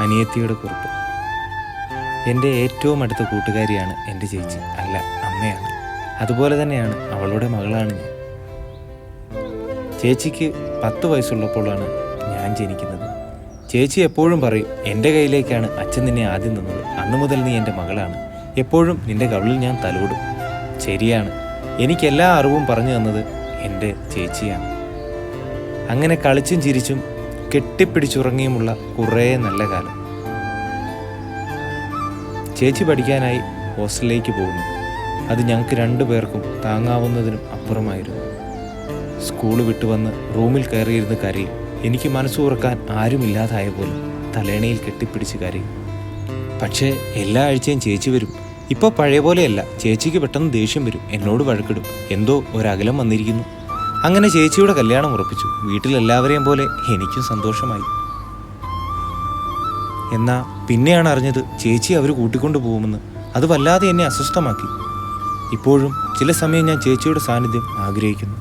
അനിയത്തിയുടെ കുറിപ്പ്. എന്റെ ഏറ്റവും അടുത്ത കൂട്ടുകാരിയാണ് എന്റെ ചേച്ചി. അല്ല അമ്മയാണ്. അതുപോലെ തന്നെയാണ് അവളുടെ മകളാണ് ഞാൻ. ചേച്ചിക്ക് പത്ത് വയസ്സുള്ളപ്പോഴാണ് ഞാൻ ജനിക്കുന്നത്. ചേച്ചി എപ്പോഴും പറയും എന്റെ കയ്യിലേക്കാണ് അച്ഛൻ നിന്നെ ആദ്യം നിന്നത് അന്നു മുതൽ നീ എന്റെ മകളാണ്. എപ്പോഴും നിന്റെ കവിളിൽ ഞാൻ തലോടും. ശരിയാണ്. എനിക്കെല്ലാ അറിവും പറഞ്ഞു തന്നത് എന്റെ ചേച്ചിയാണ്. അങ്ങനെ കളിച്ചും ചിരിച്ചും കെട്ടിപ്പിടിച്ചുറങ്ങിയുമുള്ള കുറേ നല്ല കാലം. ചേച്ചി പഠിക്കാനായി ഹോസ്റ്റലിലേക്ക് പോകുന്നു. അത് ഞങ്ങൾക്ക് രണ്ടു പേർക്കും താങ്ങാവുന്നതിനും അപ്പുറമായിരുന്നു. സ്കൂൾ വിട്ടുവന്ന് റൂമിൽ കയറിയിരുന്ന് കരയും എനിക്ക് മനസ്സ് തുറക്കാൻ ആരുമില്ലാതായ പോലും തലേണയിൽ കെട്ടിപ്പിടിച്ച് കരയും. പക്ഷേ എല്ലാ ആഴ്ചയും ചേച്ചി വരും. ഇപ്പോൾ പഴയ പോലെയല്ല ചേച്ചിക്ക് പെട്ടെന്ന് ദേഷ്യം വരും. എന്നോട് വഴക്കിടും. എന്തോ ഒരകലം വന്നിരിക്കുന്നു. അങ്ങനെ ചേച്ചിയുടെ കല്യാണം ഉറപ്പിച്ചു. വീട്ടിലെല്ലാവരെയും പോലെ എനിക്കും സന്തോഷമായി. എന്നാ പിന്നെയാണ് അറിഞ്ഞത് ചേച്ചി അവർ കൂട്ടിക്കൊണ്ടു പോകുമെന്ന്. അത് വല്ലാതെ എന്നെ അസ്വസ്ഥമാക്കി. ഇപ്പോഴും ചില സമയം ഞാൻ ചേച്ചിയുടെ സാന്നിധ്യം ആഗ്രഹിക്കുന്നു.